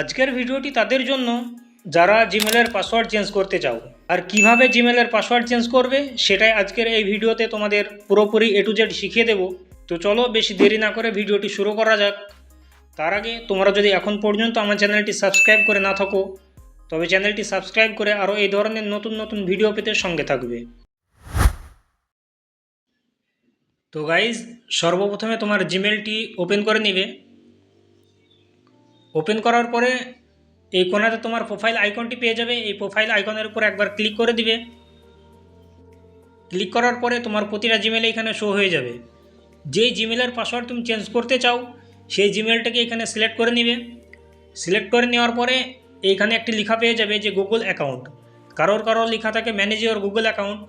আজকের ভিডিওটি তাদের জন্য। যারা জিমেলের পাসওয়ার্ড চেঞ্জ করতে চাও, আর কীভাবে জিমেলের পাসওয়ার্ড চেঞ্জ করবে, সেটাই আজকের এই ভিডিওতে তোমাদের পুরোপুরি এ টু জেড শিখিয়ে দেবো। তো চলো বেশি দেরি না করে ভিডিওটি শুরু করা যাক। তার আগে তোমরা যদি এখন পর্যন্ত আমার চ্যানেলটি সাবস্ক্রাইব করে না থাকো, তবে চ্যানেলটি সাবস্ক্রাইব করে আরও এই ধরনের নতুন নতুন ভিডিও পেতে সঙ্গে থাকবে। তো গাইজ সর্বপ্রথমে তোমার জিমেলটি ওপেন করে নিবে। ওপেন করার পরে এই কোনাতে তোমার প্রোফাইল আইকনটি পেয়ে যাবে। এই প্রোফাইল আইকনের উপর একবার ক্লিক করে দিবে। ক্লিক করার পরে তোমার প্রতিটা জিমেল এখানে শো হয়ে যাবে। যেই জিমেলের পাসওয়ার্ড তুমি চেঞ্জ করতে চাও, সেই জিমেলটাকে এখানে সিলেক্ট করে নিবে। সিলেক্ট করে নেওয়ার পরে এইখানে একটি লেখা পেয়ে যাবে যে গুগল অ্যাকাউন্ট কারোর কারোর লেখা থাকে ম্যানেজ ইওর গুগল অ্যাকাউন্ট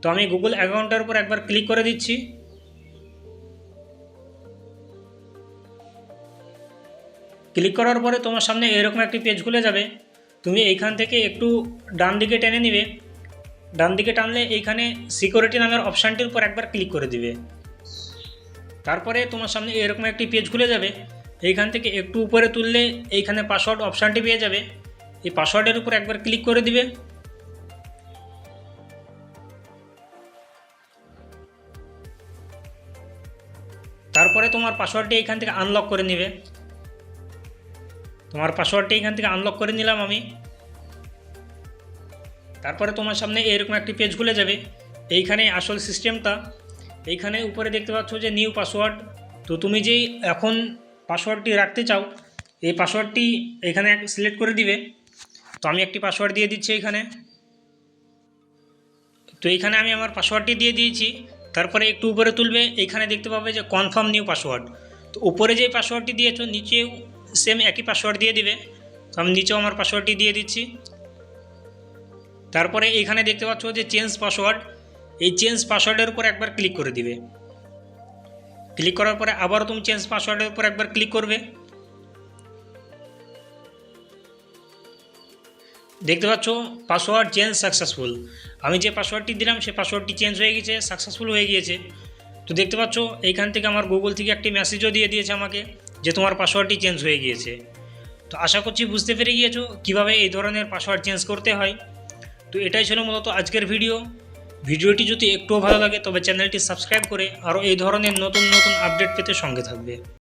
তো আমি গুগল অ্যাকাউন্টের উপর একবার ক্লিক করে দিচ্ছি। ক্লিক করার পরে তোমার সামনে এরকম একটি পেজ খুলে যাবে। তুমি এইখান থেকে একটু ডান দিকে টেনে নিবে। ডান দিকে টানলে এইখানে সিকিউরিটি নামের অপশানটির উপর একবার ক্লিক করে দিবে। তারপরে তোমার সামনে এরকম একটি পেজ খুলে যাবে। এইখান থেকে একটু উপরে তুললে এইখানে পাসওয়ার্ড অপশানটি পেয়ে যাবে। এই পাসওয়ার্ডের উপর একবার ক্লিক করে দিবে। তারপরে তোমার পাসওয়ার্ডটি এইখান থেকে আনলক করে নেবে। তোমার পাসওয়ার্ডটি এখান থেকে আনলক করে নিলাম আমি। তারপরে তোমার সামনে এরকম একটি পেজ খুলে যাবে। এইখানে আসল সিস্টেমটা এইখানে উপরে দেখতে পাচ্ছ যে নিউ পাসওয়ার্ড তো তুমি যেই এখন পাসওয়ার্ডটি রাখতে চাও, এই পাসওয়ার্ডটি এখানে সিলেক্ট করে দিবে। তো আমি একটি পাসওয়ার্ড দিয়ে দিচ্ছি এখানে। তো এইখানে আমি আমার পাসওয়ার্ডটি দিয়ে দিয়েছি। তারপরে একটু উপরে তুলবে। এইখানে দেখতে পাবে যে কনফার্ম নিউ পাসওয়ার্ড তো উপরে যে পাসওয়ার্ডটি দিয়েছ নিচেও সেম একই পাসওয়ার্ড দিয়ে দিবে। তো আমি নিচেও আমার পাসওয়ার্ডটি দিয়ে দিচ্ছি। তারপরে এইখানে দেখতে পাচ্ছ যে চেঞ্জ পাসওয়ার্ড এই চেঞ্জ পাসওয়ার্ডের উপর একবার ক্লিক করে দিবে। ক্লিক করার পরে আবারও তুমি চেঞ্জ পাসওয়ার্ডের উপর একবার ক্লিক করবে। দেখতে পাচ্ছ পাসওয়ার্ড চেঞ্জ সাকসেসফুল আমি যে পাসওয়ার্ডটি দিলাম সেই পাসওয়ার্ডটি চেঞ্জ হয়ে গেছে সাকসেসফুল হয়ে গিয়েছে। তো দেখতে পাচ্ছ, এইখান থেকে আমার গুগল থেকে একটি মেসেজও দিয়ে দিয়েছে আমাকে। যে তোমার পাসওয়ার্ডটি চেঞ্জ হয়ে গিয়েছে। তো আশা করছি বুঝতে পেরে গিয়েছো কীভাবে এই ধরনের পাসওয়ার্ড চেঞ্জ করতে হয়। তো এটাই ছিল মূলত আজকের ভিডিও ভিডিওটি যদি একটুও ভালো লাগে, তবে চ্যানেলটি সাবস্ক্রাইব করে আরও এই ধরনের নতুন নতুন আপডেট পেতে সঙ্গে থাকবে।